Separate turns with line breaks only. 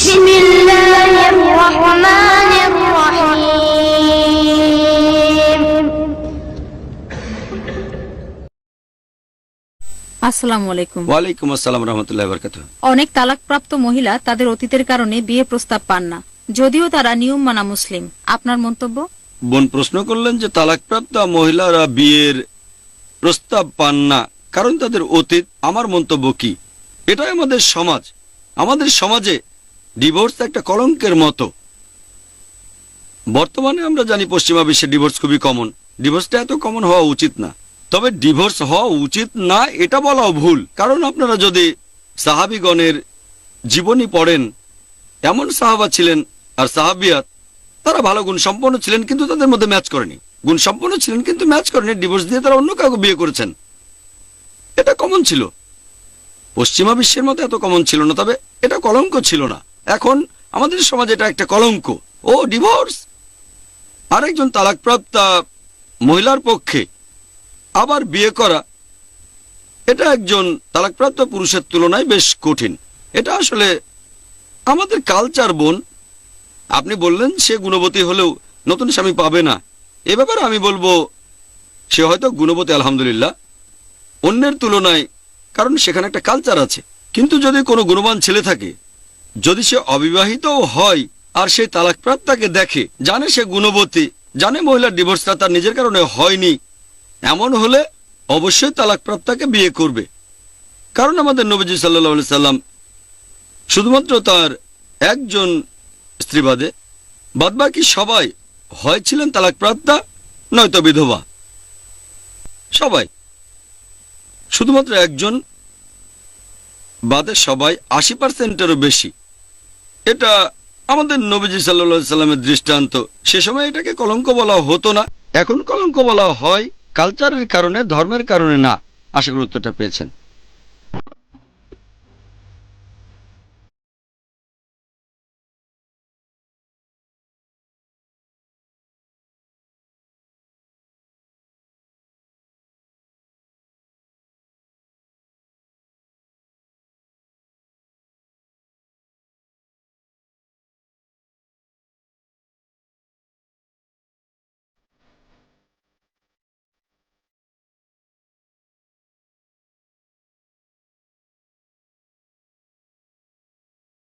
بسم الله الرحمن الرحيم আসসালামু আলাইকুম।
ওয়ালাইকুম আসসালাম রহমতুল্লাহ বরকাতুহ
অনেক তালাকপ্রাপ্ত মহিলা তাদের অতীতের কারণে বিয়ে প্রস্তাব পান না। যদিও তারা নিয়ম মানা মুসলিম। আপনার মন্তব্য?
বোন প্রশ্ন করলেন যে তালাকপ্রাপ্ত মহিলারা বিয়ের প্রস্তাব পান না। কারণ তাদের অতীত আমার মন্তব্য কি? এটাই আমাদের সমাজ। আমাদের সমাজে ডিভোর্স একটা কলঙ্কের মতো। বর্তমানে আমরা জানি পশ্চিমা বিশ্বে ডিভোর্স খুবই কমন ডিভোর্সটা এত কমন হওয়া উচিত না। তবে ডিভোর্স হওয়া উচিত না, এটা বলাও ভুল। কারণ আপনারা যদি সাহাবিগণের জীবনী পড়েন, এমন সাহাবা ছিলেন আর সাহাবিয়াত তারা ভালো গুণ সম্পন্ন ছিলেন, কিন্তু তাদের মধ্যে ম্যাচ করেনি। গুণ সম্পন্ন ছিলেন, কিন্তু ম্যাচ করেনি। ডিভোর্স দিয়ে তারা অন্য কাউকে বিয়ে করেছেন। এটা কমন ছিল। পশ্চিমা বিশ্বের মতো এত কমন ছিল না, তবে এটা কলঙ্ক ছিল না। এখন আমাদের সমাজে এটা একটা কলঙ্ক। ও ডিভোর্স আরেকজন তালাকপ্রাপ্তা মহিলার পক্ষে আবার বিয়ে করা, এটা একজন তালাকপ্রাপ্ত পুরুষের তুলনায় বেশ কঠিন। এটা আসলে আমাদের কালচার বোন। আপনি বললেন সে গুণবতী হলেও নতুন স্বামী পাবে না। এ ব্যাপারে আমি বলব, সে হয়তো গুণবতী, আলহামদুলিল্লাহ। অন্যের তুলনায়, কারণ সেখানে একটা কালচার আছে। কিন্তু যদি কোনো গুণবান ছেলে থাকে যদি সে অবিবাহিতও হয় আর সেই তালাকপ্রাপ্তাকে দেখে, জানে সে গুণবতী, জানে মহিলার ডিভোর্সটা তার নিজের কারণে হয়নি, এমন হলে অবশ্যই তালাকপ্রাপ্তাকে বিয়ে করবে। কারণ আমাদের নবীজি সাল্লাহ সাল্লাম শুধুমাত্র তার একজন স্ত্রীবাদে বাদবাকি সবাই হয় ছিলেন তালাকপ্রাপ্তা, নয়তো বিধবা। সবাই। শুধুমাত্র একজন বাদে সবাই আশি পার্সেন্টেরও বেশি। এটা আমাদের নবীজি সাল্লা সাল্লামের দৃষ্টান্ত। সে সময় এটাকে কলঙ্ক বলা হতো না। এখন কলঙ্ক বলা হয় কালচারের কারণে, ধর্মের কারণে না। আশা গুরুত্বটা পেয়েছেন।